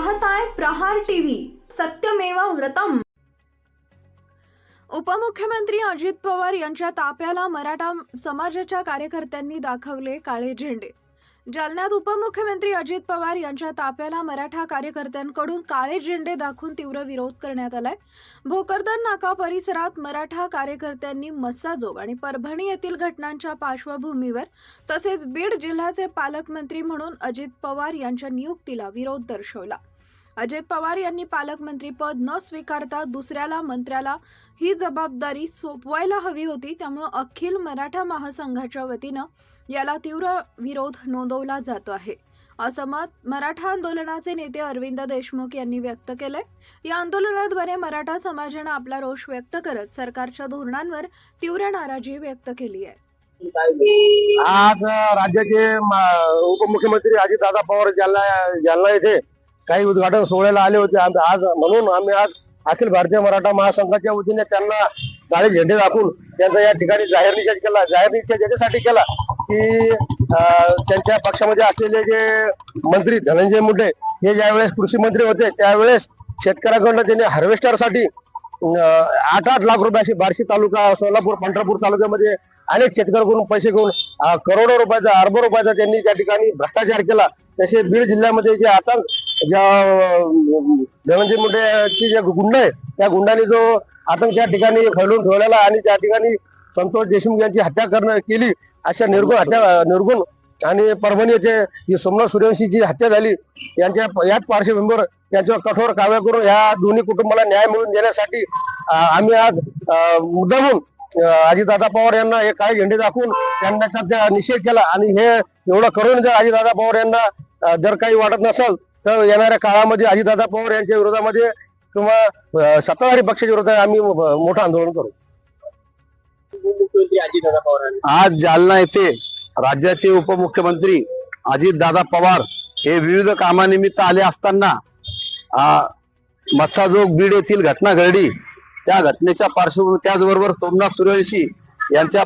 पाहताय प्रहार टीव्ही. सत्यमेवा व्रतम. उपमुख्यमंत्री अजित पवार यांच्या ताप्याला मराठा समाजाच्या कार्यकर्त्यांनी दाखवले काळे झेंडे. जालन्यात उपमुख्यमंत्री अजित पवार यांच्या ताप्याला मराठा कार्यकर्त्यांकडून काळे झेंडे दाखवून तीव्र विरोध करण्यात आलाय. भोकरदन नाका परिसरात मराठा कार्यकर्त्यांनी मस्साजोग आणि परभणी येथील घटनांच्या पार्श्वभूमीवर तसेच बीड जिल्ह्याचे पालकमंत्री म्हणून अजित पवार यांच्या नियुक्तीला विरोध दर्शवला. अजय पवार यांनी पालकमंत्रीपद न स्वीकारता दुसऱ्याला मंत्र्याला ही जबाबदारी सोपवायला हवी होती. त्यामुळे अखिल मराठा महासंघाच्या वतीनं याला तीव्र विरोध नोंदवला जातो आहे. असं मत मराठा आंदोलनाचे नेते अरविंद देशमुख यांनी व्यक्त केलंय. या आंदोलनाद्वारे मराठा समाजानं आपला रोष व्यक्त करत सरकारच्या धोरणांवर तीव्र नाराजी व्यक्त केली आहे. आज राज्याचे म- उपमुख्यमंत्री अजितदादा पवार जालना जालना येथे काही उद्घाटन सोहळ्याला आले होते. आज म्हणून आम्ही आज अखिल भारतीय मराठा महासंघाच्या वतीने त्यांना काळे झेंडे दाखवून त्यांचा या ठिकाणी जाहीर निषेध केला. जाहीर निषेध याच्यासाठी केला की त्यांच्या पक्षामध्ये असलेले जे मंत्री धनंजय मुंडे हे ज्यावेळेस कृषी मंत्री होते त्यावेळेस शेतकऱ्याकडनं त्यांनी हार्वेस्टरसाठी आठ आठ लाख रुपयाची बार्शी तालुका सोलापूर पंढरपूर तालुक्यामध्ये अनेक शेतकऱ्यांकडून पैसे घेऊन करोडो रुपयाचा अर्ब रुपयाचा त्यांनी त्या ठिकाणी भ्रष्टाचार केला. तसे बीड जिल्ह्यामध्ये जे आतंक ज्या धनंजय मुंडेची जे गुंड आहे त्या गुंडाने जो आतंक त्या ठिकाणी फैलून ठेवलेला आणि त्या ठिकाणी संतोष देशमुख यांची हत्या करणं केली अशा निर्गुण हत्या निर्गुण आणि परभणी येथे जी सोमनाथ सूर्यवंशीची हत्या झाली यांच्या याच पार्श्वभूमीवर त्यांच्यावर कठोर कारवाई करून ह्या दोन्ही कुटुंबाला न्याय मिळवून देण्यासाठी आम्ही आज मुद्दामून अजितदादा पवार यांना हे काळे झेंडे दाखवून त्यांना निषेध केला आणि हे एवढं करून जर अजितदादा पवार यांना जर काही वाटत नसेल तर येणाऱ्या काळामध्ये अजितदादा पवार यांच्या विरोधामध्ये किंवा सत्ताधारी पक्षाच्या विरोधात आम्ही मोठं आंदोलन करू. आज जालना येथे राज्याचे उपमुख्यमंत्री अजितदादा पवार हे विविध कामानिमित्त आले असताना मत्साजोग बीड येथील घटना घडली. त्या घटनेच्या पार्श्वभूमी त्याचबरोबर सोमनाथ सूर्यवंशी यांच्या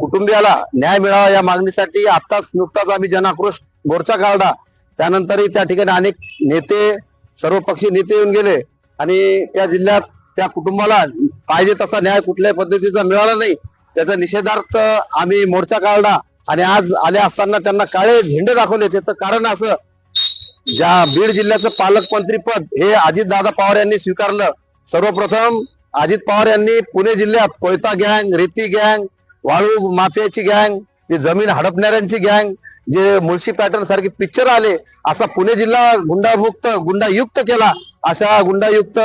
कुटुंबियाला न्याय मिळावा या मागणीसाठी आताच नुकताच आम्ही जनाक्रोश मोर्चा काढला. त्यानंतरही त्या ठिकाणी अनेक नेते सर्वपक्षीय नेते येऊन गेले आणि त्या जिल्ह्यात त्या कुटुंबाला पाहिजे तसा न्याय कुठल्याही पद्धतीचा मिळाला नाही. त्याचा निषेधार्थ आम्ही मोर्चा काढला आणि आज आले असताना त्यांना काळे झेंडे दाखवले. त्याचं कारण असं ज्या बीड जिल्ह्याचं पालकमंत्री पद हे अजित दादा पवार यांनी स्वीकारलं. सर्वप्रथम अजित पवार यांनी पुणे जिल्ह्यात कोयता गँग रेती गँग वाळू माफियाची गँग ते जमीन हडपणाऱ्यांची गँग जे मुळशी पॅटर्न सारखे पिक्चर आले असा पुणे जिल्हा गुंडामुक्त गुंडायुक्त केला अशा गुंडायुक्त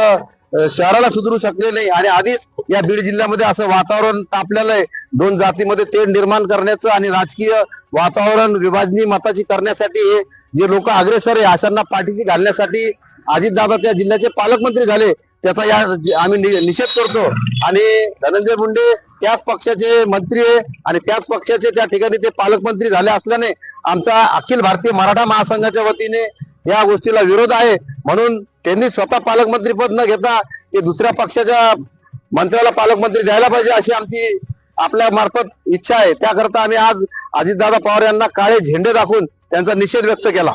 शहराला सुधरू शकले नाही. आणि आधीच या बीड जिल्ह्यामध्ये असं वातावरण तापलेलं आहे. दोन जातीमध्ये तेढ निर्माण करण्याचं आणि राजकीय वातावरण विभाजनी मताची करण्यासाठी हे जे लोक अग्रेसर आहे अशांना पाठीशी घालण्यासाठी अजितदादा त्या जिल्ह्याचे पालकमंत्री झाले. त्याचा या आम्ही नि- निषेध करतो. आणि धनंजय मुंडे त्याच पक्षाचे मंत्री आहे आणि त्याच पक्षाचे त्या ठिकाणी ते पालकमंत्री झाले असल्याने आमचा अखिल भारतीय मराठा महासंघाच्या वतीने या गोष्टीला विरोध आहे. म्हणून त्यांनी स्वतः पालकमंत्री पद न घेता ते दुसऱ्या पक्षाच्या मंत्र्याला पालकमंत्री द्यायला पाहिजे अशी आमची आपल्या मार्फत इच्छा आहे. त्याकरता आम्ही आज अजितदादा पवार यांना काळे झेंडे दाखवून त्यांचा निषेध व्यक्त केला.